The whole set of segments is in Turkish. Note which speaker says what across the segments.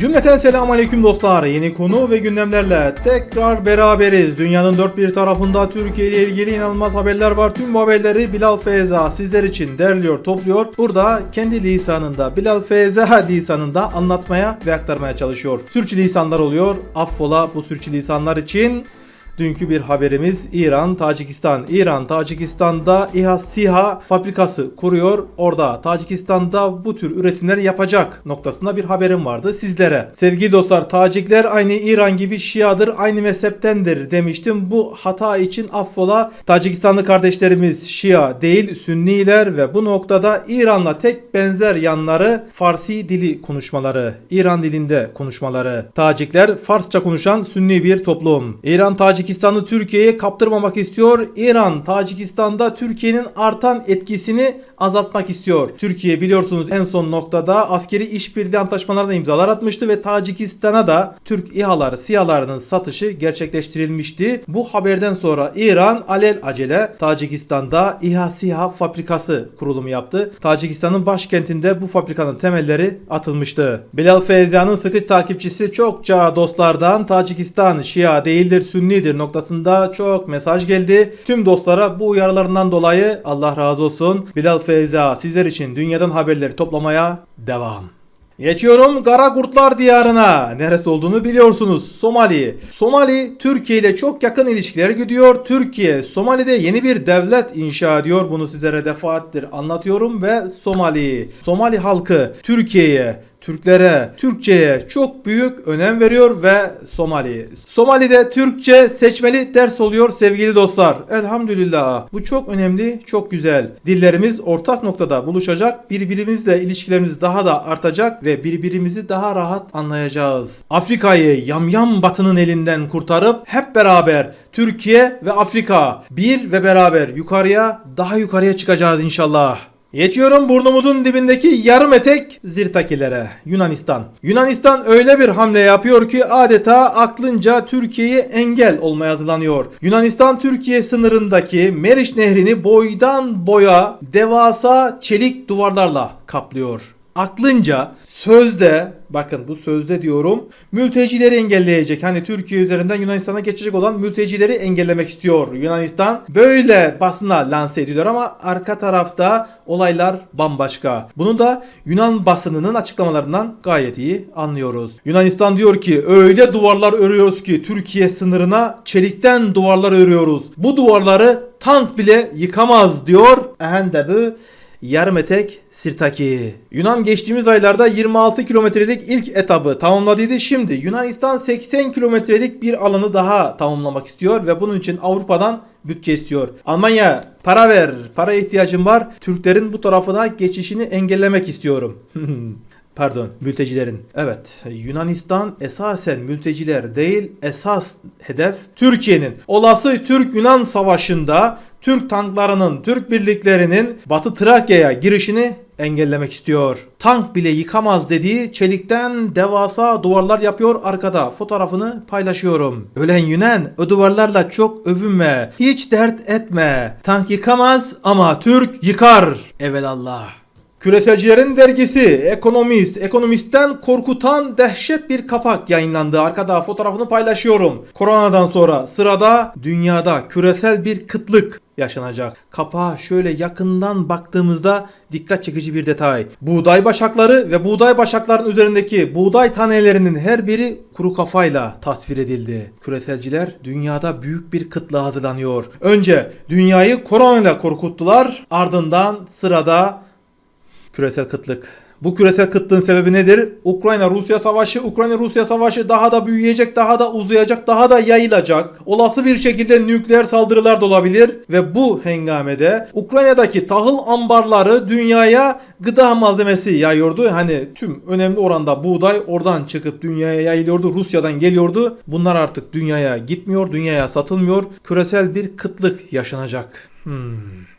Speaker 1: Cümleten selamun aleyküm dostlar. Yeni konu ve gündemlerle tekrar beraberiz. Dünyanın dört bir tarafında Türkiye ile ilgili inanılmaz haberler var. Tüm bu haberleri Bilal Feyza sizler için derliyor, topluyor. Burada kendi lisanında, Bilal Feyza lisanında anlatmaya ve aktarmaya çalışıyor. Sürçülisanlar oluyor. Affola bu sürçülisanlar için. Dünkü bir haberimiz İran, Tacikistan. İran, Tacikistan'da İHA SİHA fabrikası kuruyor. Orada Tacikistan'da bu tür üretimleri yapacak noktasında bir haberim vardı sizlere. Sevgili dostlar Tacikler aynı İran gibi Şiadır, aynı mezheptendir demiştim. Bu hata için affola. Tacikistanlı kardeşlerimiz Şia değil Sünniler ve bu noktada İran'la tek benzer yanları Farsi dili konuşmaları, İran dilinde konuşmaları. Tacikler Farsça konuşan Sünni bir toplum. İran Tacikistan'ı Türkiye'ye kaptırmamak istiyor. İran Tacikistan'da Türkiye'nin artan etkisini azaltmak istiyor. Türkiye biliyorsunuz en son noktada askeri işbirliği antlaşmalarına imzalar atmıştı ve Tacikistan'a da Türk İHA'ları, SİHA'larının satışı gerçekleştirilmişti. Bu haberden sonra İran alel acele Tacikistan'da İHA SİHA fabrikası kurulumu yaptı. Tacikistan'ın başkentinde bu fabrikanın temelleri atılmıştı. Bilal Feyzia'nın sıkı takipçisi çokça dostlardan Tacikistan Şia değildir Sünnidir noktasında çok mesaj geldi. Tüm dostlara bu uyarılarından dolayı Allah razı olsun. Bilal Feyza sizler için dünyadan haberleri toplamaya devam. Geçiyorum Kara Kurtlar Diyarı'na. Neresi olduğunu biliyorsunuz. Somali. Somali Türkiye ile çok yakın ilişkiler gidiyor. Türkiye Somali'de yeni bir devlet inşa ediyor. Bunu sizlere defaattir anlatıyorum ve Somali. Somali halkı Türkiye'ye Türklere, Türkçe'ye çok büyük önem veriyor ve Somali. Somali'de Türkçe seçmeli ders oluyor sevgili dostlar. Elhamdülillah. Bu çok önemli, çok güzel. Dillerimiz ortak noktada buluşacak. Birbirimizle ilişkilerimiz daha da artacak ve birbirimizi daha rahat anlayacağız. Afrika'yı yamyam batının elinden kurtarıp hep beraber Türkiye ve Afrika bir ve beraber yukarıya daha yukarıya çıkacağız inşallah. Geçiyorum burnumuzun dibindeki yarım etek zirtakilere. Yunanistan. Yunanistan öyle bir hamle yapıyor ki adeta aklınca Türkiye'ye engel olmaya hazırlanıyor. Yunanistan Türkiye sınırındaki Meriç Nehri'ni boydan boya devasa çelik duvarlarla kaplıyor. Aklınca sözde bakın bu sözde diyorum mültecileri engelleyecek. Hani Türkiye üzerinden Yunanistan'a geçecek olan mültecileri engellemek istiyor Yunanistan. Böyle basına lanse ediyorlar ama arka tarafta olaylar bambaşka. Bunu da Yunan basınının açıklamalarından gayet iyi anlıyoruz. Yunanistan diyor ki öyle duvarlar örüyoruz ki Türkiye sınırına çelikten duvarlar örüyoruz. Bu duvarları tank bile yıkamaz diyor. Ehen de bu yarım etek Sirtaki. Yunan geçtiğimiz aylarda 26 kilometrelik ilk etabı tamamladıydı. Şimdi Yunanistan 80 kilometrelik bir alanı daha tamamlamak istiyor ve bunun için Avrupa'dan bütçe istiyor. Almanya para ver, para ihtiyacım var. Türklerin bu tarafına geçişini engellemek istiyorum. Pardon, mültecilerin. Evet, Yunanistan esasen mülteciler değil, esas hedef Türkiye'nin. Olası Türk-Yunan savaşında Türk tanklarının, Türk birliklerinin Batı Trakya'ya girişini engellemek istiyor. Tank bile yıkamaz dediği çelikten devasa duvarlar yapıyor arkada. Fotoğrafını paylaşıyorum. Ölen Yunan o duvarlarla çok övünme. Hiç dert etme. Tank yıkamaz ama Türk yıkar. Evelallah. Küreselcilerin dergisi Ekonomist, Ekonomist'ten korkutan dehşet bir kapak yayınlandı. Arkada fotoğrafını paylaşıyorum. Koronadan sonra sırada dünyada küresel bir kıtlık yaşanacak. Kapağa şöyle yakından baktığımızda dikkat çekici bir detay. Buğday başakları ve buğday başaklarının üzerindeki buğday tanelerinin her biri kuru kafayla tasvir edildi. Küreselciler dünyada büyük bir kıtlığa hazırlanıyor. Önce dünyayı koronayla korkuttular. Ardından sırada Küresel kıtlık. Bu küresel kıtlığın sebebi nedir? Ukrayna-Rusya savaşı. Ukrayna-Rusya savaşı daha da büyüyecek, daha da uzayacak, daha da yayılacak. Olası bir şekilde nükleer saldırılar da olabilir ve bu hengamede Ukrayna'daki tahıl ambarları dünyaya gıda malzemesi yayıyordu. Hani tüm önemli oranda buğday oradan çıkıp dünyaya yayılıyordu. Rusya'dan geliyordu. Bunlar artık dünyaya gitmiyor, dünyaya satılmıyor. Küresel bir kıtlık yaşanacak. Hmm.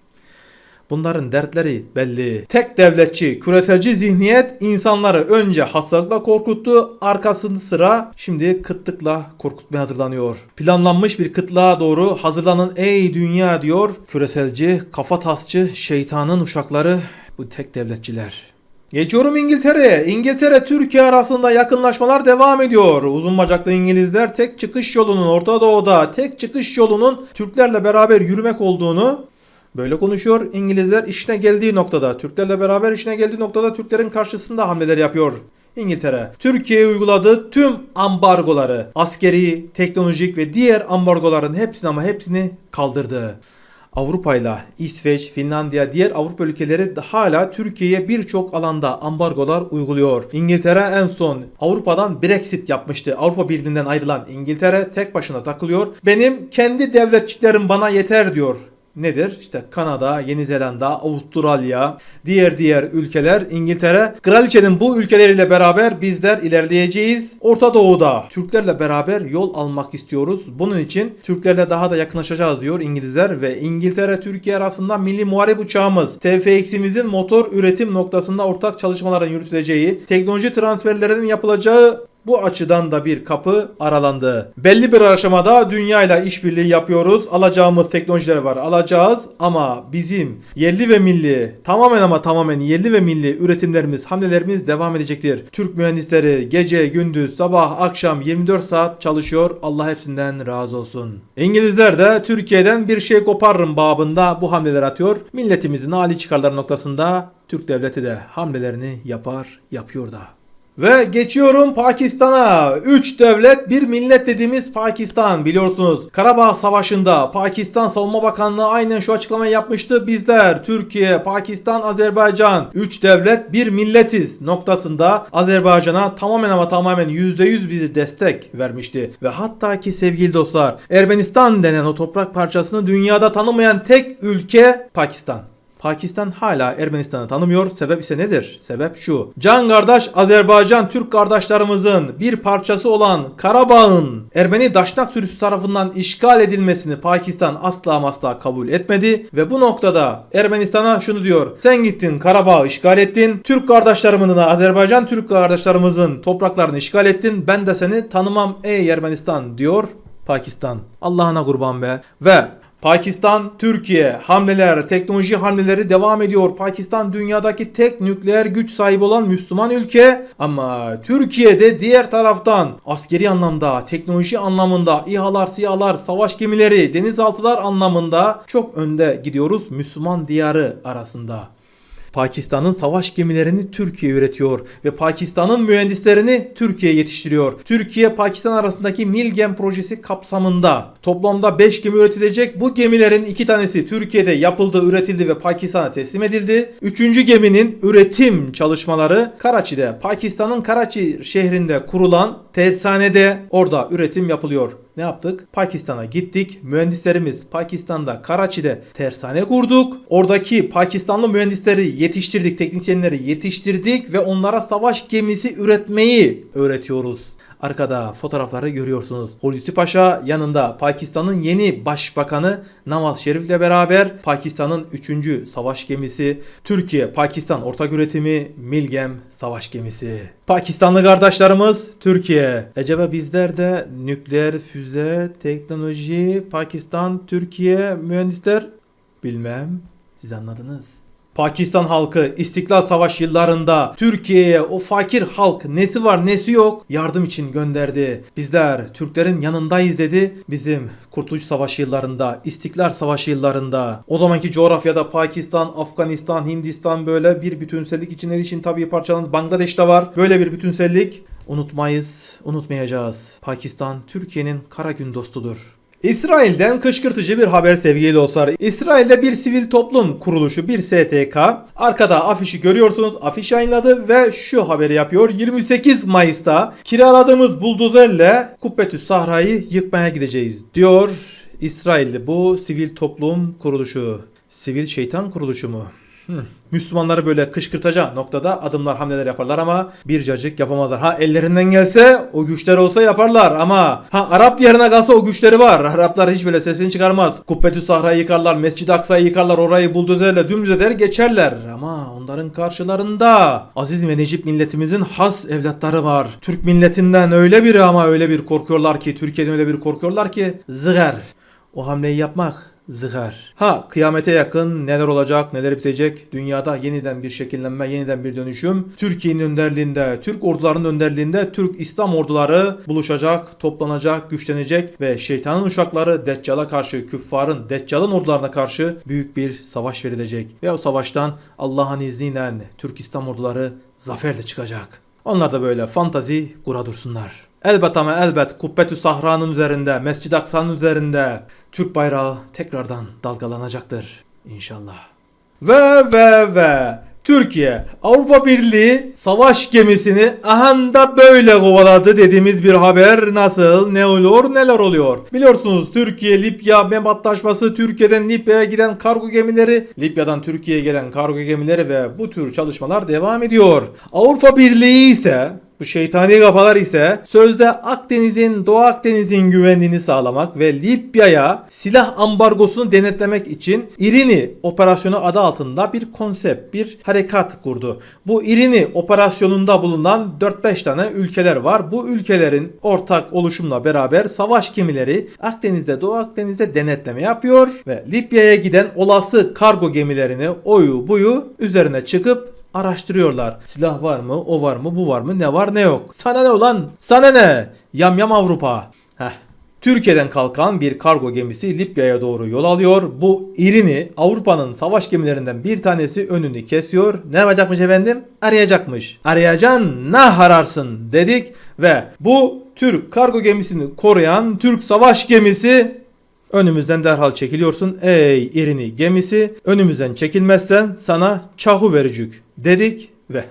Speaker 1: Bunların dertleri belli. Tek devletçi, küreselci zihniyet insanları önce hastalıkla korkuttu, arkasında sıra şimdi kıtlıkla korkutmaya hazırlanıyor. Planlanmış bir kıtlığa doğru hazırlanın ey dünya diyor küreselci, kafa tasçı, şeytanın uşakları bu tek devletçiler. Geçiyorum İngiltere'ye. İngiltere Türkiye arasında yakınlaşmalar devam ediyor. Uzun bacaklı İngilizler tek çıkış yolunun Orta Doğu'da tek çıkış yolunun Türklerle beraber yürümek olduğunu böyle konuşuyor. İngilizler işine geldiği noktada, Türklerle beraber işine geldiği noktada Türklerin karşısında hamleler yapıyor. İngiltere, Türkiye'ye uyguladığı tüm ambargoları, askeri, teknolojik ve diğer ambargoların hepsini ama hepsini kaldırdı. Avrupa ile İsveç, Finlandiya, diğer Avrupa ülkeleri hala Türkiye'ye birçok alanda ambargolar uyguluyor. İngiltere en son Avrupa'dan Brexit yapmıştı. Avrupa Birliği'nden ayrılan İngiltere tek başına takılıyor. Benim kendi devletçiklerim bana yeter diyor. Nedir? İşte Kanada, Yeni Zelanda, Avustralya, diğer diğer ülkeler, İngiltere. Kraliçenin bu ülkeleriyle beraber bizler ilerleyeceğiz. Orta Doğu'da Türklerle beraber yol almak istiyoruz. Bunun için Türklerle daha da yakınlaşacağız diyor İngilizler ve İngiltere Türkiye arasında milli muharip uçağımız TFX'imizin motor üretim noktasında ortak çalışmaların yürütüleceği, teknoloji transferlerinin yapılacağı bu açıdan da bir kapı aralandı. Belli bir aşamada dünyayla işbirliği yapıyoruz. Alacağımız teknolojiler var. Alacağız ama bizim yerli ve milli tamamen ama tamamen yerli ve milli üretimlerimiz, hamlelerimiz devam edecektir. Türk mühendisleri gece, gündüz, sabah, akşam 24 saat çalışıyor. Allah hepsinden razı olsun. İngilizler de Türkiye'den bir şey koparırım babında bu hamleler atıyor. Milletimizin hali çıkarları noktasında Türk devleti de hamlelerini yapar, yapıyor da. Ve geçiyorum Pakistan'a. 3 devlet bir millet dediğimiz Pakistan biliyorsunuz. Karabağ Savaşı'nda Pakistan Savunma Bakanlığı aynen şu açıklamayı yapmıştı. Bizler Türkiye, Pakistan, Azerbaycan 3 devlet bir milletiz noktasında Azerbaycan'a tamamen ama tamamen %100 bir destek vermişti. Ve hatta ki sevgili dostlar Ermenistan denen o toprak parçasını dünyada tanımayan tek ülke Pakistan. Pakistan hala Ermenistan'ı tanımıyor. Sebep ise nedir? Sebep şu. Can kardeş Azerbaycan Türk kardeşlerimizin bir parçası olan Karabağ'ın Ermeni Daşnak sürüsü tarafından işgal edilmesini Pakistan asla asla kabul etmedi ve bu noktada Ermenistan'a şunu diyor. Sen gittin Karabağ'ı işgal ettin. Türk kardeşlerimizin Azerbaycan Türk kardeşlerimizin topraklarını işgal ettin. Ben de seni tanımam ey Ermenistan diyor Pakistan. Allah'ına kurban be. Ve Pakistan, Türkiye hamleler, teknoloji hamleleri devam ediyor. Pakistan dünyadaki tek nükleer güç sahibi olan Müslüman ülke. Ama Türkiye'de diğer taraftan askeri anlamda, teknoloji anlamında, İHA'lar, SİHA'lar, savaş gemileri, denizaltılar anlamında çok önde gidiyoruz Müslüman diyarı arasında. Pakistan'ın savaş gemilerini Türkiye üretiyor ve Pakistan'ın mühendislerini Türkiye yetiştiriyor. Türkiye Pakistan arasındaki Milgem projesi kapsamında toplamda 5 gemi üretilecek. Bu gemilerin 2 tanesi Türkiye'de yapıldı, üretildi ve Pakistan'a teslim edildi. Üçüncü geminin üretim çalışmaları Karachi'de, Pakistan'ın Karachi şehrinde kurulan tesishanede orada üretim yapılıyor. Ne yaptık? Pakistan'a gittik. Mühendislerimiz Pakistan'da Karachi'de tersane kurduk. Oradaki Pakistanlı mühendisleri yetiştirdik, teknisyenleri yetiştirdik ve onlara savaş gemisi üretmeyi öğretiyoruz. Arkada fotoğrafları görüyorsunuz. Hulusi Paşa yanında Pakistan'ın yeni başbakanı Nawaz Şerif ile beraber Pakistan'ın 3. savaş gemisi Türkiye Pakistan ortak üretimi Milgem savaş gemisi. Pakistanlı kardeşlerimiz Türkiye. Acaba bizler de nükleer füze, teknoloji, Pakistan, Türkiye mühendisler bilmem. Siz anladınız. Pakistan halkı İstiklal Savaş yıllarında Türkiye'ye o fakir halk nesi var nesi yok yardım için gönderdi. Bizler Türklerin yanındayız dedi. Bizim Kurtuluş Savaşı yıllarında, İstiklal Savaşı yıllarında o zamanki coğrafyada Pakistan, Afganistan, Hindistan böyle bir bütünsellik içinde için tabii parçalandı. Bangladeş'te var. Böyle bir bütünsellik unutmayız, unutmayacağız. Pakistan Türkiye'nin kara gün dostudur. İsrail'den kışkırtıcı bir haber sevgili dostlar. İsrail'de bir sivil toplum kuruluşu bir STK. Arkada afişi görüyorsunuz. Afiş yayınladı ve şu haberi yapıyor. 28 Mayıs'ta kiraladığımız buldozerle Kubbetüs Sahra'yı yıkmaya gideceğiz diyor. İsrail'de bu sivil toplum kuruluşu. Sivil şeytan kuruluşu mu? Müslümanları böyle kışkırtacak noktada adımlar hamleler yaparlar ama bir cacık yapamazlar. Ha ellerinden gelse o güçler olsa yaparlar ama ha Arap diyarına kalsa o güçleri var. Araplar hiç böyle sesini çıkarmaz. Kubbetü Sahra'yı yıkarlar, Mescid-i Aksa'yı yıkarlar, orayı buldozerle dümdüz eder geçerler. Ama onların karşılarında Aziz ve Necip milletimizin has evlatları var. Türk milletinden öyle bir ama öyle bir korkuyorlar ki Türkiye'den öyle bir korkuyorlar ki zıgar. O hamleyi yapmak zıhar. Ha kıyamete yakın neler olacak neler bitecek dünyada yeniden bir şekillenme yeniden bir dönüşüm. Türkiye'nin önderliğinde Türk ordularının önderliğinde Türk İslam orduları buluşacak toplanacak güçlenecek ve şeytanın uşakları Deccal'a karşı küffarın Deccal'ın ordularına karşı büyük bir savaş verilecek. Ve o savaştan Allah'ın izniyle Türk İslam orduları zaferle çıkacak. Onlar da böyle fantazi kura dursunlar. Elbet ama elbet Kubbetü Sahra'nın üzerinde, Mescid-i Aksa'nın üzerinde Türk bayrağı tekrardan dalgalanacaktır inşallah. Ve ve ve Türkiye Avrupa Birliği savaş gemisini ahanda böyle kovaladı dediğimiz bir haber nasıl ne oluyor neler oluyor. Biliyorsunuz Türkiye Libya mebatlaşması Türkiye'den Libya'ya giden kargo gemileri Libya'dan Türkiye'ye gelen kargo gemileri ve bu tür çalışmalar devam ediyor. Avrupa Birliği ise bu şeytani kafalar ise sözde Akdeniz'in, Doğu Akdeniz'in güvenliğini sağlamak ve Libya'ya silah ambargosunu denetlemek için İrini operasyonu adı altında bir konsept, bir harekat kurdu. Bu İrini operasyonunda bulunan 4-5 tane ülkeler var. Bu ülkelerin ortak oluşumla beraber savaş gemileri Akdeniz'de, Doğu Akdeniz'de denetleme yapıyor ve Libya'ya giden olası kargo gemilerini oyu buyu üzerine çıkıp araştırıyorlar. Silah var mı? O var mı? Bu var mı? Ne var ne yok? Sana ne ulan? Sana ne? Yam yam Avrupa. Heh. Türkiye'den kalkan bir kargo gemisi Libya'ya doğru yol alıyor. Bu irini Avrupa'nın savaş gemilerinden bir tanesi önünü kesiyor. Ne yapacakmış efendim? Arayacakmış. Arayacan ne hararsın dedik ve bu Türk kargo gemisini koruyan Türk savaş gemisi Önümüzden derhal çekiliyorsun ey irini gemisi. Önümüzden çekilmezsen sana çahu vericük dedik ve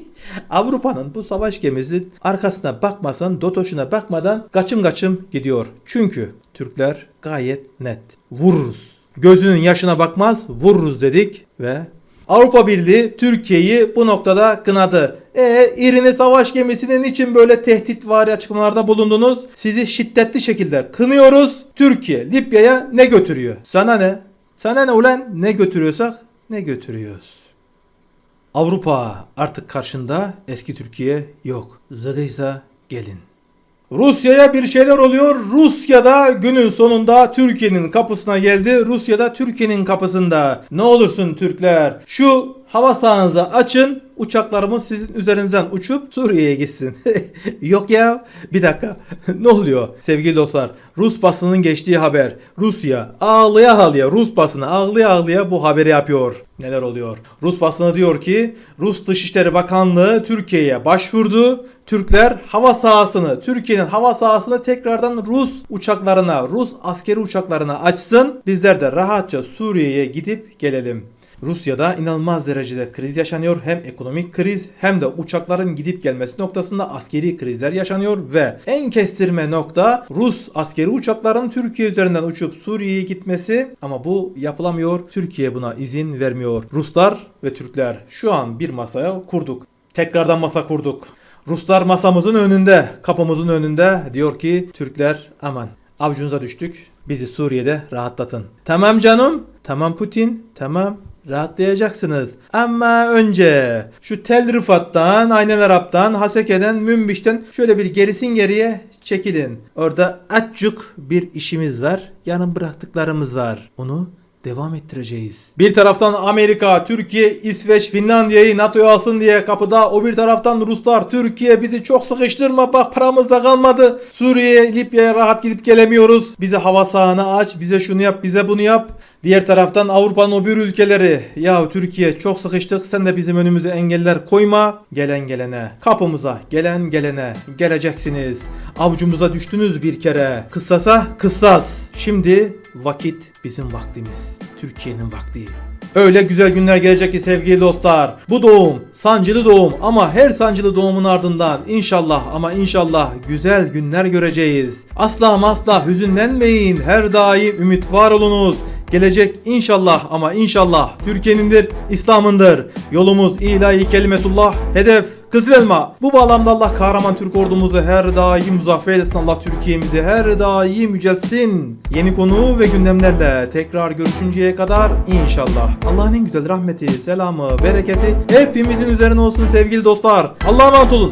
Speaker 1: Avrupa'nın bu savaş gemisi arkasına bakmasan, dotoşuna bakmadan kaçım kaçım gidiyor. Çünkü Türkler gayet net. Vururuz. Gözünün yaşına bakmaz, vururuz dedik ve Avrupa Birliği Türkiye'yi bu noktada kınadı. E İrini savaş gemisinin için böyle tehdit var açıklamalarda bulundunuz. Sizi şiddetli şekilde kınıyoruz. Türkiye Libya'ya ne götürüyor? Sana ne? Sana ne ulan? Ne götürüyorsak ne götürüyoruz? Avrupa artık karşında eski Türkiye yok. Zırıysa gelin. Rusya'ya bir şeyler oluyor. Rusya'da günün sonunda Türkiye'nin kapısına geldi. Rusya'da Türkiye'nin kapısında. Ne olursun Türkler şu hava sahanızı açın. Uçaklarımız sizin üzerinizden uçup Suriye'ye gitsin. Yok ya. Bir dakika. ne oluyor sevgili dostlar? Rus basının geçtiği haber. Rusya ağlaya ağlaya Rus basını ağlaya ağlaya bu haberi yapıyor. Neler oluyor? Rus basını diyor ki Rus Dışişleri Bakanlığı Türkiye'ye başvurdu. Türkler hava sahasını, Türkiye'nin hava sahasını tekrardan Rus uçaklarına, Rus askeri uçaklarına açsın. Bizler de rahatça Suriye'ye gidip gelelim. Rusya'da inanılmaz derecede kriz yaşanıyor. Hem ekonomik kriz hem de uçakların gidip gelmesi noktasında askeri krizler yaşanıyor ve en kestirme nokta Rus askeri uçakların Türkiye üzerinden uçup Suriye'ye gitmesi ama bu yapılamıyor. Türkiye buna izin vermiyor. Ruslar ve Türkler şu an bir masaya kurduk. Tekrardan masa kurduk. Ruslar masamızın önünde, kapımızın önünde diyor ki Türkler aman avcunuza düştük. Bizi Suriye'de rahatlatın. Tamam canım. Tamam Putin. Tamam. Rahatlayacaksınız. Ama önce şu Tel Rıfat'tan, Aynen Arap'tan, Haseke'den, Münbiş'ten şöyle bir gerisin geriye çekilin. Orada açcuk bir işimiz var. Yarın bıraktıklarımız var. Onu devam ettireceğiz. Bir taraftan Amerika, Türkiye, İsveç, Finlandiya'yı NATO'ya alsın diye kapıda. O bir taraftan Ruslar, Türkiye bizi çok sıkıştırma bak paramız da kalmadı. Suriye'ye, Libya'ya rahat gidip gelemiyoruz. Bize hava sahanı aç, bize şunu yap, bize bunu yap. Diğer taraftan Avrupa'nın o bir ülkeleri. Ya Türkiye çok sıkıştık sen de bizim önümüze engeller koyma. Gelen gelene, kapımıza gelen gelene geleceksiniz. Avcumuza düştünüz bir kere. Kıssasa kıssas. Şimdi vakit bizim vaktimiz. Türkiye'nin vakti. Öyle güzel günler gelecek ki sevgili dostlar. Bu doğum sancılı doğum ama her sancılı doğumun ardından inşallah ama inşallah güzel günler göreceğiz. Asla ama asla hüzünlenmeyin. Her daim ümit var olunuz. Gelecek inşallah ama inşallah Türkiye'nindir, İslam'ındır. Yolumuz ilahi kelimetullah, hedef Kızıl Elma. Bu bağlamda Allah kahraman Türk ordumuzu her daim muzaffer eylesin. Allah Türkiye'mizi her daim yüceltsin. Yeni konu ve gündemlerle tekrar görüşünceye kadar inşallah. Allah'ın en güzel rahmeti, selamı, bereketi hepimizin üzerine olsun sevgili dostlar. Allah'a emanet olun.